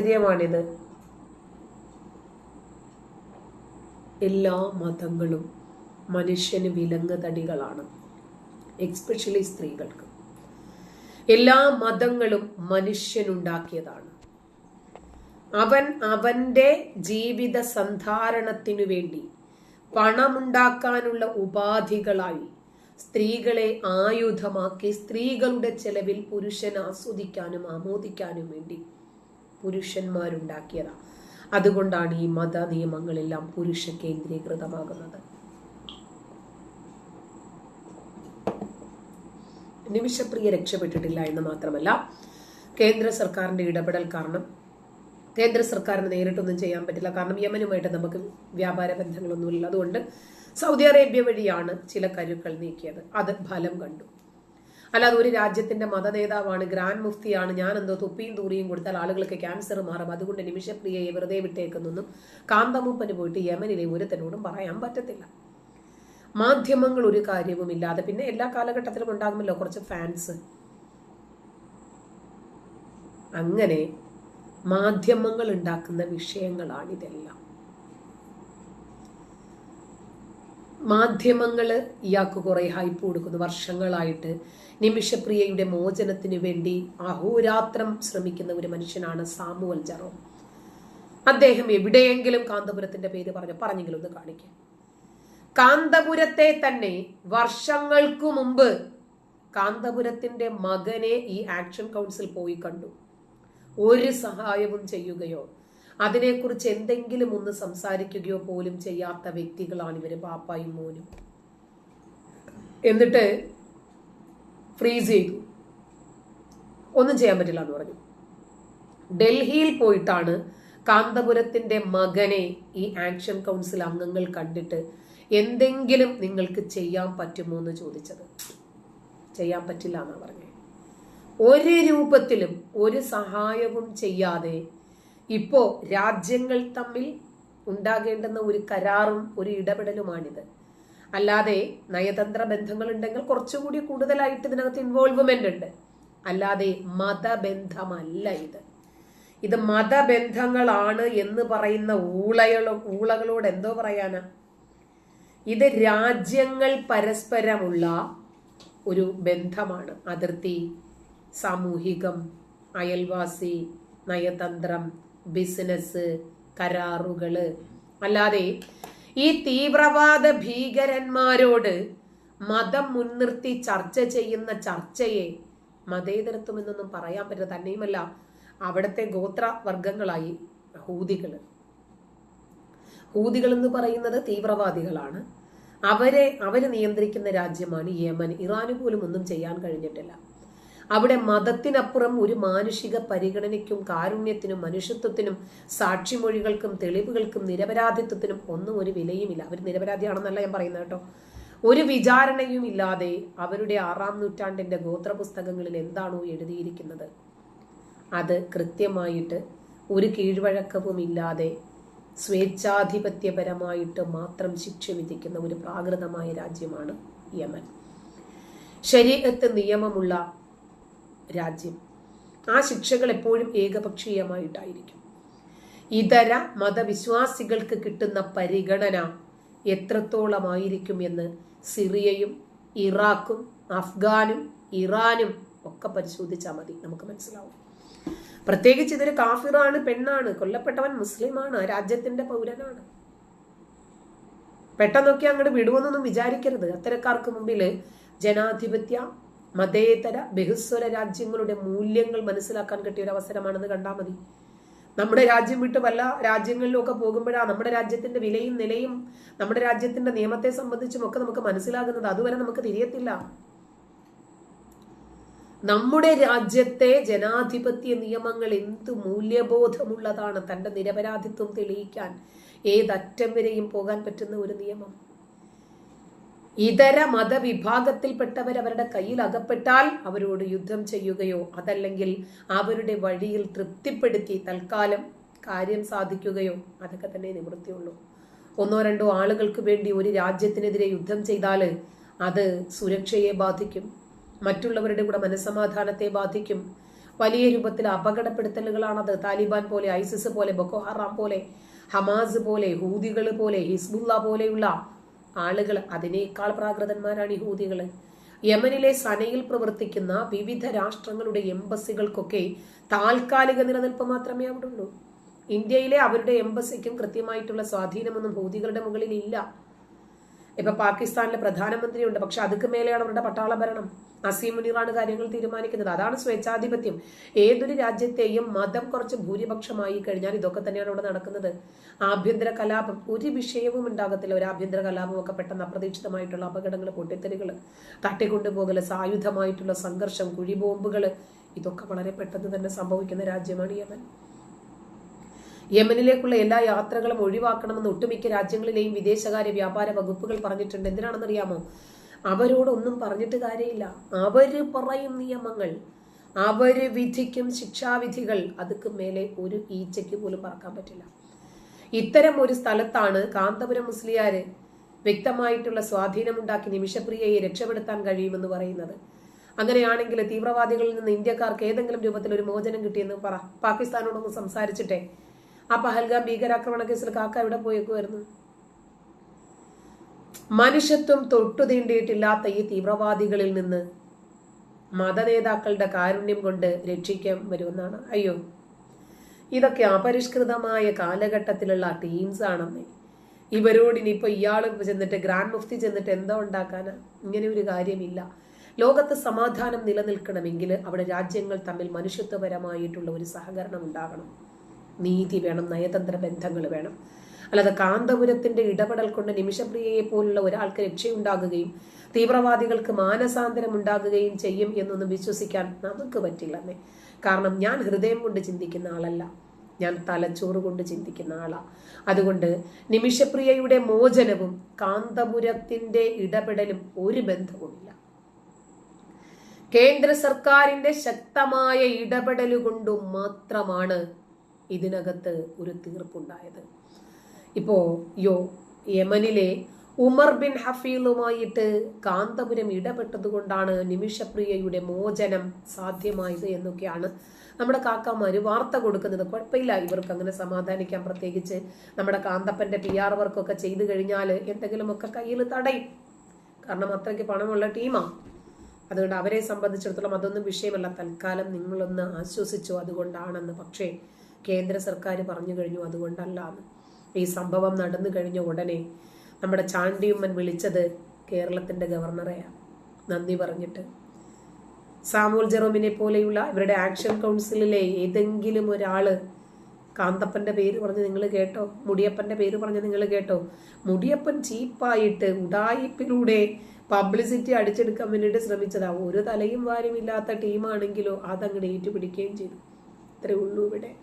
കാര്യമാണിത് എല്ലാ മതങ്ങളും മനുഷ്യന് വിലങ്ങുതടികളാണ് എക്സ്പെഷ്യലി സ്ത്രീകൾക്ക്. എല്ലാ മതങ്ങളും മനുഷ്യനുണ്ടാക്കിയതാണ്. അവൻ അവന്റെ ജീവിത സന്ധാരണത്തിനു വേണ്ടി പണമുണ്ടാക്കാനുള്ള ഉപാധികളായി സ്ത്രീകളെ ആയുധമാക്കി സ്ത്രീകളുടെ ചെലവിൽ പുരുഷൻ ആസ്വദിക്കാനും ആമോദിക്കാനും വേണ്ടി പുരുഷന്മാരുണ്ടാക്കിയതാണ്. അതുകൊണ്ടാണ് ഈ മത നിയമങ്ങളെല്ലാം പുരുഷ കേന്ദ്രീകൃതമാകുന്നത് നിമിഷപ്രിയ രക്ഷപ്പെട്ടിട്ടില്ല എന്ന് മാത്രമല്ല കേന്ദ്ര സർക്കാരിന്റെ ഇടപെടൽ കാരണം കേന്ദ്ര സർക്കാരിന് നേരിട്ടൊന്നും ചെയ്യാൻ പറ്റില്ല. കാരണം യമനുമായിട്ട് നമുക്ക് വ്യാപാര ബന്ധങ്ങളൊന്നുമില്ല. അതുകൊണ്ട് സൗദി അറേബ്യ വഴിയാണ് ചില കരുക്കൾ നീക്കിയത്. അത് ഫലം കണ്ടു. അല്ലാതെ ഒരു രാജ്യത്തിന്റെ മത നേതാവാണ് ഗ്രാൻഡ് മുഫ്തിയാണ്. ഞാൻ എന്തോ തുപ്പിയും തൂറിയും കൊടുത്താൽ ആളുകൾക്ക് ക്യാൻസർ മാറും. അതുകൊണ്ട് നിമിഷപ്രിയയെ വെറുതെ വിട്ടേക്കുന്നൊന്നും കാന്തമൂപ്പന് പോയിട്ട് യമനിലെ ഒരുത്തനോടും പറയാൻ പറ്റത്തില്ല. മാധ്യമങ്ങൾ ഒരു കാര്യവും ഇല്ലാതെ പിന്നെ എല്ലാ കാലഘട്ടത്തിലും ഉണ്ടാകുമല്ലോ കുറച്ച് ഫാൻസ്. അങ്ങനെ മാധ്യമങ്ങൾ ഉണ്ടാക്കുന്ന വിഷയങ്ങളാണിതെല്ലാം. മാധ്യമങ്ങൾ ഇയാൾക്ക് കുറേ ഹൈപ്പ് കൊടുക്കുന്നു. വർഷങ്ങളായിട്ട് നിമിഷപ്രിയയുടെ മോചനത്തിന് വേണ്ടി അഹോരാത്രം ശ്രമിക്കുന്ന ഒരു മനുഷ്യനാണ് സാമുവൽ ജറോ. അദ്ദേഹം എവിടെയെങ്കിലും കാന്തപുരത്തിന്റെ പേര് പറഞ്ഞു? പറഞ്ഞെങ്കിലും ഒന്ന് കാണിക്കാം. കാന്തപുരത്തെ തന്നെ വർഷങ്ങൾക്കു മുമ്പ് കാന്തപുരത്തിന്റെ മകനെ ഈ ആക്ഷൻ കൗൺസിൽ പോയി കണ്ടു. ഒരു സഹായവും ചെയ്യുകയോ അതിനെക്കുറിച്ച് എന്തെങ്കിലും ഒന്ന് സംസാരിക്കുകയോ പോലും ചെയ്യാത്ത വ്യക്തികളാണ് ഇവർ പാപ്പായും മോനും. എന്നിട്ട് ഫ്രീസ് ചെയ്തു. ഒന്നും ചെയ്യാൻ പറ്റില്ല എന്ന് പറഞ്ഞു. ഡൽഹിയിൽ പോയിട്ടാണ് കാന്തപുരത്തിന്റെ മകനെ ഈ ആക്ഷൻ കൗൺസിൽ അംഗങ്ങൾ കണ്ടിട്ട് എന്തെങ്കിലും നിങ്ങൾക്ക് ചെയ്യാൻ പറ്റുമോ എന്ന് ചോദിച്ചത്. ചെയ്യാൻ പറ്റില്ല എന്നാണ് പറഞ്ഞത് ഒരു രൂപത്തിലും ഒരു സഹായവും ചെയ്യാതെ ഇപ്പോ രാജ്യങ്ങൾ തമ്മിൽ ഉണ്ടാകേണ്ടുന്ന ഒരു കരാറും ഒരു ഇടപെടലുമാണിത്. അല്ലാതെ നയതന്ത്ര ബന്ധങ്ങൾ ഉണ്ടെങ്കിൽ കുറച്ചുകൂടി കൂടുതലായിട്ട് ഇതിനകത്ത് ഇൻവോൾവ്മെന്റ് ഉണ്ട്. അല്ലാതെ മതബന്ധമല്ല ഇത്. ഇത് മതബന്ധങ്ങളാണ് എന്ന് പറയുന്ന ഊളകളോ ഊളകളോട് എന്തോ പറയാനാ? ഇത് രാജ്യങ്ങൾ പരസ്പരമുള്ള ഒരു ബന്ധമാണ്. അതിർത്തി സാമൂഹികം അയൽവാസി നയതന്ത്രം ബിസിനസ് കരാറുകൾ. അല്ലാതെ ഈ തീവ്രവാദ ഭീകരന്മാരോട് മതം മുൻനിർത്തി ചർച്ച ചെയ്യുന്ന ചർച്ചയെ മതേതരത്വം എന്നൊന്നും പറയാൻ പറ്റില്ല. തന്നെയുമല്ല അവിടുത്തെ ഗോത്ര വർഗങ്ങളായി ഹൂതികൾ. ഹൂതികൾ എന്ന് പറയുന്നത് തീവ്രവാദികളാണ്. അവരെ അവർ നിയന്ത്രിക്കുന്ന രാജ്യമാണ് യമൻ. ഇറാന് പോലും ഒന്നും ചെയ്യാൻ കഴിഞ്ഞിട്ടില്ല. അവിടെ മതത്തിനപ്പുറം ഒരു മാനുഷിക പരിഗണനയ്ക്കും കാരുണ്യത്തിനും മനുഷ്യത്വത്തിനും സാക്ഷിമൊഴികൾക്കും തെളിവുകൾക്കും നിരപരാധിത്വത്തിനും ഒന്നും ഒരു വിലയുമില്ല. അവർ നിരപരാധിയാണെന്നല്ല ഞാൻ പറയുന്നത് കേട്ടോ. ഒരു വിചാരണയും ഇല്ലാതെ അവരുടെ ആറാം നൂറ്റാണ്ടിന്റെ ഗോത്രപുസ്തകങ്ങളിൽ എന്താണോ എഴുതിയിരിക്കുന്നത്? അത് കൃത്യമായിട്ട് ഒരു കീഴ്വഴക്കവും ഇല്ലാതെ സ്വേച്ഛാധിപത്യപരമായിട്ട് മാത്രം ശിക്ഷ വിധിക്കുന്ന ഒരു പ്രാകൃതമായ രാജ്യമാണ് യമൻ. ശരീരത്ത് നിയമമുള്ള രാജ്യം. ആ ശിക്ഷകൾ എപ്പോഴും ഏകപക്ഷീയമായിട്ടായിരിക്കും. ഇതര മതവിശ്വാസികൾക്ക് കിട്ടുന്ന പരിഗണന എത്രത്തോളമായിരിക്കും എന്ന് സിറിയയും ഇറാഖും അഫ്ഗാനും ഇറാനും ഒക്കെ പരിശോധിച്ചാൽ മതി. നമുക്ക് മനസ്സിലാവും. പ്രത്യേകിച്ച് ഇതൊരു കാഫിറാണ് പെണ്ണാണ് കൊല്ലപ്പെട്ടവൻ മുസ്ലിമാണ് രാജ്യത്തിന്റെ പൗരനാണ്. പെട്ടെന്നൊക്കെ അങ്ങോട്ട് വിടുവെന്നൊന്നും വിചാരിക്കരുത്. അത്തരക്കാർക്ക് മുമ്പിൽ ജനാധിപത്യ മതേതര ബഹുസ്വര രാജ്യങ്ങളുടെ മൂല്യങ്ങൾ മനസ്സിലാക്കാൻ കിട്ടിയ ഒരു അവസരമാണെന്ന് കണ്ടാൽ മതി. നമ്മുടെ രാജ്യം വിട്ട് പല രാജ്യങ്ങളിലൊക്കെ പോകുമ്പോഴാണ് നമ്മുടെ രാജ്യത്തിന്റെ വിലയും നിലയും നമ്മുടെ രാജ്യത്തിന്റെ നിയമത്തെ സംബന്ധിച്ചും ഒക്കെ നമുക്ക് മനസ്സിലാകുന്നത്. അതുവരെ നമുക്ക് തിരിയത്തില്ല. നമ്മുടെ രാജ്യത്തെ ജനാധിപത്യ നിയമങ്ങൾ എന്ത് മൂല്യബോധമുള്ളതാണ് തന്റെ നിരപരാധിത്വം തെളിയിക്കാൻ. ഏതറ്റം വരെയും പോകാൻ പറ്റുന്ന ഒരു നിയമം. ഇതര മതവിഭാഗത്തിൽപ്പെട്ടവർ അവരുടെ കയ്യിൽ അകപ്പെട്ടാൽ അവരോട് യുദ്ധം ചെയ്യുകയോ അതല്ലെങ്കിൽ അവരുടെ വഴിയിൽ തൃപ്തിപ്പെടുത്തി തൽക്കാലം കാര്യം സാധിക്കുകയോ അതൊക്കെ തന്നെ നിവൃത്തിയുള്ളൂ ഒന്നോ രണ്ടോ ആളുകൾക്ക് വേണ്ടി ഒരു രാജ്യത്തിനെതിരെ യുദ്ധം ചെയ്താൽ അത് സുരക്ഷയെ ബാധിക്കും. മറ്റുള്ളവരുടെ കൂടെ മനസ്സമാധാനത്തെ ബാധിക്കും. വലിയ രൂപത്തിൽ അപകടപ്പെടുത്തലുകളാണത്. താലിബാൻ പോലെ ഐസിസ് പോലെ ബൊക്കോഹറാം പോലെ ഹമാസ് പോലെ ഹൂദികൾ പോലെ ഹിസ്ബുള്ള പോലെയുള്ള ആളുകൾ അതിനേക്കാൾ പ്രാകൃതന്മാരാണ് ഈ ഹൂതികൾ യമനിലെ സനയിൽ പ്രവർത്തിക്കുന്ന വിവിധ രാഷ്ട്രങ്ങളുടെ എംബസികൾക്കൊക്കെ താൽക്കാലിക നിലനിൽപ്പ് മാത്രമേ അവിടെ ഉള്ളൂ ഇന്ത്യയിലെ അവരുടെ എംബസിക്കും കൃത്യമായിട്ടുള്ള സ്വാധീനമൊന്നും ഹൂതികളുടെ മുകളിൽ ഇല്ല ഇപ്പൊ പാകിസ്ഥാനിലെ പ്രധാനമന്ത്രിയുണ്ട് പക്ഷെ അതുക്ക് മേലെയാണ് അവരുടെ പട്ടാള ഭരണം. അസീം മുനീറാണ് കാര്യങ്ങൾ തീരുമാനിക്കുന്നത്. അതാണ് സ്വേച്ഛാധിപത്യം. ഏതൊരു രാജ്യത്തെയും മതം കുറച്ച് ഭൂരിപക്ഷമായി കഴിഞ്ഞാൽ ഇതൊക്കെ തന്നെയാണ് ഇവിടെ നടക്കുന്നത്. ആഭ്യന്തര കലാപം ഒരു വിഷയവും ഉണ്ടാകത്തില്ല. ഒരു ആഭ്യന്തര കലാപം ഒക്കെ പെട്ടെന്ന് അപ്രതീക്ഷിതമായിട്ടുള്ള അപകടങ്ങൾ പൊട്ടിത്തെറികൾ തട്ടിക്കൊണ്ടുപോകൽ സായുധമായിട്ടുള്ള സംഘർഷം കുഴിബോംബുകൾ ഇതൊക്കെ വളരെ പെട്ടെന്ന് തന്നെ സംഭവിക്കുന്ന രാജ്യമാണ് യമൻ. യമനിലേക്കുള്ള എല്ലാ യാത്രകളും ഒഴിവാക്കണമെന്ന് ഒട്ടുമിക്ക രാജ്യങ്ങളിലെയും വിദേശകാര്യ വ്യാപാര വകുപ്പുകൾ പറഞ്ഞിട്ടുണ്ട്. എന്തിനാണെന്നറിയാമോ? അവരോടൊന്നും പറഞ്ഞിട്ട് കാര്യമില്ല. അവർ പറയും നിയമങ്ങൾ. അവർ വിധിക്കും ശിക്ഷാവിധികൾ. അതുക്ക് മേലെ ഒരു ഈച്ചയ്ക്ക് പോലും പറക്കാൻ പറ്റില്ല. ഇത്തരം ഒരു സ്ഥലത്താണ് കാന്തപുരം മുസ്ലിയാര് വ്യക്തമായിട്ടുള്ള സ്വാധീനമുണ്ടാക്കി നിമിഷപ്രിയയെ രക്ഷപ്പെടുത്താൻ കഴിയുമെന്ന് പറയുന്നത്. അങ്ങനെയാണെങ്കിൽ തീവ്രവാദികളിൽ നിന്ന് ഇന്ത്യക്കാർക്ക് ഏതെങ്കിലും രൂപത്തിൽ ഒരു മോചനം കിട്ടിയെന്ന് പറ. പാകിസ്ഥാനോടൊന്ന് സംസാരിച്ചിട്ടെ. ആ പഹൽഗാം ഭീകരാക്രമണ കേസിൽ കാക്ക എവിടെ പോയേക്കുമായിരുന്നു മനുഷ്യത്വം തൊട്ടുതീണ്ടിയിട്ടില്ലാത്ത ഈ തീവ്രവാദികളിൽ നിന്ന് മതനേതാക്കളുടെ കാരുണ്യം കൊണ്ട് രക്ഷിക്കാൻ വരുമെന്നാണ്. അയ്യോ ഇതൊക്കെ അപരിഷ്കൃതമായ കാലഘട്ടത്തിലുള്ള ടീംസ് ആണെന്നേ. ഇവരോട് ഇനിയിപ്പോൾ ഇയാൾ ചെന്നിട്ട് ഗ്രാൻഡ് മുഫ്തി ചെന്നിട്ട് എന്താ ഉണ്ടാക്കാനാ? ഇങ്ങനെ ഒരു കാര്യമില്ല. ലോകത്ത് സമാധാനം നിലനിൽക്കണമെങ്കിൽ അവിടെ രാജ്യങ്ങൾ തമ്മിൽ മനുഷ്യത്വപരമായിട്ടുള്ള ഒരു സഹകരണം ഉണ്ടാകണം. നീതി വേണം നയതന്ത്ര ബന്ധങ്ങൾ വേണം. അല്ലാതെ കാന്തപുരത്തിന്റെ ഇടപെടൽ കൊണ്ട് നിമിഷപ്രിയയെ പോലുള്ള ഒരാൾക്ക് രക്ഷയുണ്ടാകുകയും തീവ്രവാദികൾക്ക് മാനസാന്തരം ഉണ്ടാകുകയും ചെയ്യും എന്നൊന്നും വിശ്വസിക്കാൻ നമുക്ക് പറ്റില്ലെന്നേ. കാരണം ഞാൻ ഹൃദയം കൊണ്ട് ചിന്തിക്കുന്ന ആളല്ല. ഞാൻ തലച്ചോറ് കൊണ്ട് ചിന്തിക്കുന്ന ആളാ. അതുകൊണ്ട് നിമിഷപ്രിയയുടെ മോചനവും കാന്തപുരത്തിന്റെ ഇടപെടലും ഒരു ബന്ധവുമില്ല. കേന്ദ്ര സർക്കാരിന്റെ ശക്തമായ ഇടപെടലുകൊണ്ടും മാത്രമാണ് ഇതിനകത്ത് ഒരു തീർപ്പുണ്ടായത്. ഇപ്പോ യോ യമനിലെ ഉമർ ബിൻ ഹഫീലുമായിട്ട് കാന്തപുരം ഇടപെട്ടത് കൊണ്ടാണ് നിമിഷപ്രിയയുടെ മോചനം സാധ്യമായത് എന്നൊക്കെയാണ് നമ്മുടെ കാക്കമാര് വാർത്ത കൊടുക്കുന്നത്. കുഴപ്പമില്ല ഇവർക്ക് അങ്ങനെ സമാധാനിക്കാം. പ്രത്യേകിച്ച് നമ്മുടെ കാന്തപ്പന്റെ പി ആർ വർക്കൊക്കെ ചെയ്തു കഴിഞ്ഞാൽ എന്തെങ്കിലുമൊക്കെ കയ്യിൽ തടയും. കാരണം അത്രയ്ക്ക് പണമുള്ള ടീമാണ് അതുകൊണ്ട് അവരെ സംബന്ധിച്ചിടത്തോളം അതൊന്നും വിഷയമല്ല. തൽക്കാലം നിങ്ങളൊന്ന് ആശ്വസിച്ചു അതുകൊണ്ടാണെന്ന്. പക്ഷേ കേന്ദ്ര സർക്കാർ പറഞ്ഞു കഴിഞ്ഞു അതുകൊണ്ടല്ല എന്ന് ഈ സംഭവം നടന്നു കഴിഞ്ഞ ഉടനെ നമ്മുടെ ചാണ്ടിയമ്മൻ വിളിച്ചത് കേരളത്തിന്റെ ഗവർണറെയാണ് നന്ദി പറഞ്ഞിട്ട്. സാമൂൽ ജെറോമിനെ പോലെയുള്ള ഇവരുടെ ആക്ഷൻ കൗൺസിലിലെ ഏതെങ്കിലും ഒരാൾ കാന്തപ്പന്റെ പേര് പറഞ്ഞ് നിങ്ങൾ കേട്ടോ? മുടിയപ്പന്റെ പേര് പറഞ്ഞ് നിങ്ങൾ കേട്ടോ? മുടിയപ്പൻ ചീപ്പായിട്ട് ഉടായിപ്പിലൂടെ പബ്ലിസിറ്റി അടിച്ചെടുക്കാൻ വേണ്ടിയിട്ട് ശ്രമിച്ചതാ. ഒരു തലയും വാരുമില്ലാത്ത ടീമാണെങ്കിലോ അതങ്ങോട്ട് ഏറ്റുപിടിക്കുകയും ചെയ്തു. ഇത്രയേ ഉള്ളൂ ഇവിടെ.